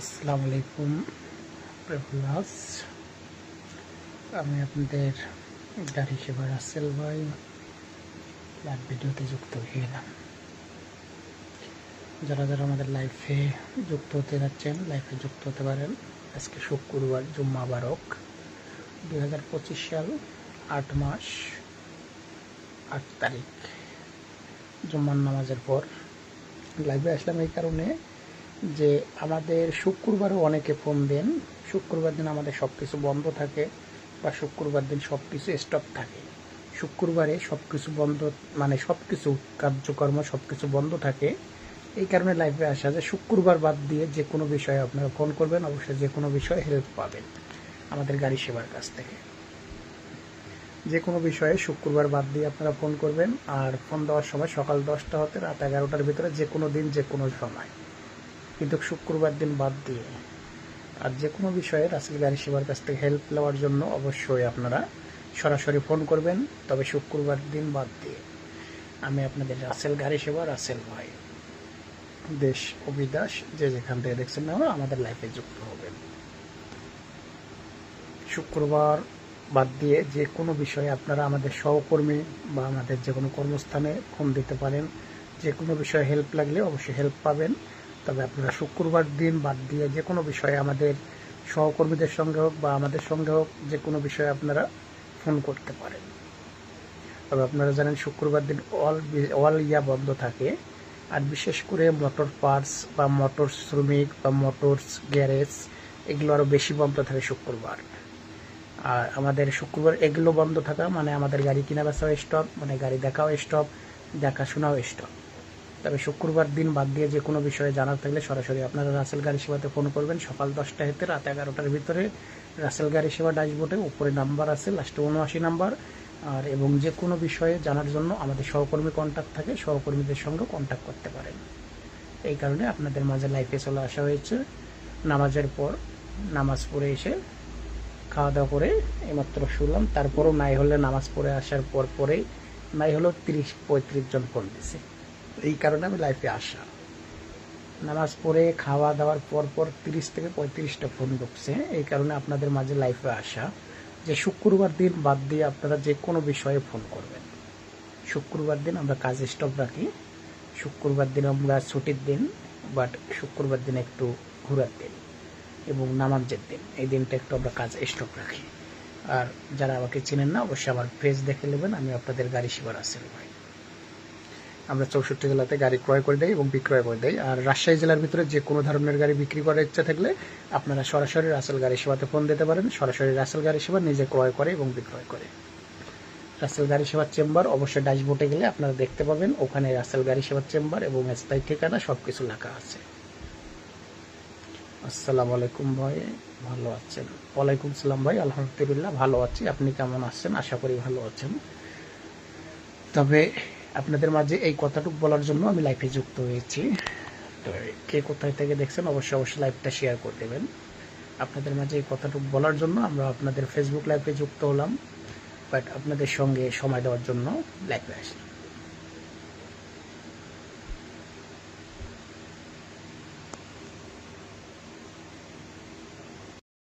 আসসালামু আলাইকুম প্রেফলাস আমি আপনাদের গাড়ি সেবা রাসেল ভাই, লাইভ ভিডিওতে যুক্ত হয়ে গেলাম যারা যারা আমাদের লাইফে যুক্ত হতে যাচ্ছেন, লাইফে যুক্ত হতে পারেন, আজকে শুক্রবার জুম্মা বারক দুই হাজার পঁচিশ সাল, আট মাস, আট তারিখ। জুম্মার নামাজের পর লাইভে আসলাম এই কারণে। যে আমাদের শুক্রবারও অনেকে ফোন দেন। শুক্রবার দিন আমাদের সব কিছু বন্ধ থাকে বা শুক্রবার দিন সব কিছু স্টপ থাকে। শুক্রবারে সব কিছু বন্ধ মানে সব কিছু কার্যকর্ম সব কিছু বন্ধ থাকে। এই কারণে লাইফে আসা যে শুক্রবার বাদ দিয়ে যে কোনো বিষয়ে আপনারা ফোন করবেন, অবশ্যই যে কোনো বিষয়ে হেল্প পাবেন আমাদের গাড়ি সেবার কাছ থেকে। যে কোনো বিষয়ে শুক্রবার বাদ দিয়ে আপনারা ফোন করবেন, আর ফোন দেওয়ার সময় সকাল দশটা হতে রাত এগারোটার ভিতরে যে কোনো দিন, যে কোনো সময়। কিন্তু শুক্রবার দিন বাদ দিয়ে আর যে কোনো বিষয়ে রাসেল গাড়ি সেবার কাছ থেকে হেল্প নেওয়ার জন্য অবশ্যই আপনারা সরাসরি ফোন করবেন। তবে শুক্রবার দিন বাদ দিয়ে আমি আপনাদের রাসেল গাড়ি সেবা, রাসেল ভাই, দেশ বিদেশ যে যেখান থেকে দেখছেন না আমাদের লাইফে যুক্ত হবেন। শুক্রবার বাদ দিয়ে যে কোনো বিষয়ে আপনারা আমাদের সহকর্মী বা আমাদের যে কোনো কর্মস্থানে ফোন দিতে পারেন। যে কোনো বিষয়ে হেল্প লাগলে অবশ্যই হেল্প পাবেন। তবে আপনারা শুক্রবার দিন বাদ দিয়ে যে কোনো বিষয়ে আমাদের সহকর্মীদের সঙ্গে হোক বা আমাদের সঙ্গে হোক যে কোনো বিষয়ে আপনারা ফোন করতে পারেন। তবে আপনারা জানেন শুক্রবার দিন অল অল ইয়া বন্ধ থাকে। আর বিশেষ করে মোটর পার্টস বা মোটর শ্রমিক বা মোটরস গ্যারেজ এগুলো আরও বেশি বন্ধ থাকে শুক্রবার। আর আমাদের শুক্রবার এগুলো বন্ধ থাকা মানে আমাদের গাড়ি কেনা বেচাও স্টপ মানে গাড়ি দেখাও স্টপ দেখাশোনাও স্টপ তবে শুক্রবার দিন বাদ দিয়ে যে কোনো বিষয়ে জানার থাকলে সরাসরি আপনারা রাসেল গাড়ি সেবাতে ফোন করবেন। সকাল দশটা হতে রাত এগারোটার ভিতরে রাসেল গাড়ি সেবা ড্যাশবোর্ডে উপরে নাম্বার আছে, লাস্টে উনআশি নাম্বার। আর এবং যে কোনো বিষয়ে জানার জন্য আমাদের সহকর্মী কন্ট্যাক্ট থাকে, সহকর্মীদের সঙ্গে কন্ট্যাক্ট করতে পারেন। এই কারণে আপনাদের মাঝে লাইফে চলে আসা হয়েছে। নামাজের পর নামাজ পড়ে এসে খাওয়া দাওয়া করে এইমাত্র শুনলাম। তারপরও নাই হলে নামাজ পড়ে আসার পর পরেই নাই হলেও তিরিশ পঁয়ত্রিশ জন ফোন দিছে। এই কারণে আমি লাইফে আসা নামাজ পড়ে খাওয়া দাওয়ার পর পর তিরিশ থেকে পঁয়ত্রিশটা ফোন ঢুকছে। এই কারণে আপনাদের মাঝে লাইফে আসা। যে শুক্রবার দিন বাদ দিয়ে আপনারা যে কোনো বিষয়ে ফোন করবেন। শুক্রবার দিন আমরা কাজ স্টপ রাখি। শুক্রবার দিন আমরা ছুটির দিন বাট শুক্রবার দিন একটু ঘোরার দিন এবং নামাজের দিন। এই দিনটা একটু আমরা কাজ স্টপ রাখি। আর যারা আমাকে চেনেন না, অবশ্যই আমার পেজ দেখে নেবেন। আমি আপনাদের গাড়ি সেবার আসেন ভাই। আমরা চৌষট্টি জেলাতে গাড়ি ক্রয় করে দেয় এবং বিক্রয় করে দেই। আর রাজশাহী জেলার ভিতরে যে কোনো ধরনের গাড়ি বিক্রি করার ইচ্ছা থাকলে আপনারা সরাসরি রাসেল গাড়ি সেবাতে ফোন দিতে পারেন। সরাসরি রাসেল গাড়ি সেবা নিজে ক্রয় করে এবং বিক্রয় করে। রাসেল গাড়ি সেবার চেম্বার অবশ্যই ড্যাশবোর্ডে গেলে আপনারা দেখতে পাবেন। ওখানে রাসেল গাড়ি সেবার চেম্বার এবং স্থায়ী ঠিকানা সব কিছু লেখা আছে। আসসালামু আলাইকুম ভাই, ভালো আছেন? ওয়ালাইকুম সালাম ভাই, আলহামদুলিল্লাহ ভালো আছি। আপনি কেমন আছেন? আশা করি ভালো আছেন। তবে আপনাদের মাঝে এই কথাটুকু বলার জন্য আমি লাইফে যুক্ত হয়েছি। তো কে কোথায় থেকে দেখছেন, অবশ্যই অবশ্যই লাইভটা শেয়ার করে দেবেন। আপনাদের মাঝে এই কথাটুকু বলার জন্য আমরা আপনাদের ফেসবুক লাইভে যুক্ত হলাম বাট আপনাদের সঙ্গে সময় দেওয়ার জন্য লাইভে আসলাম।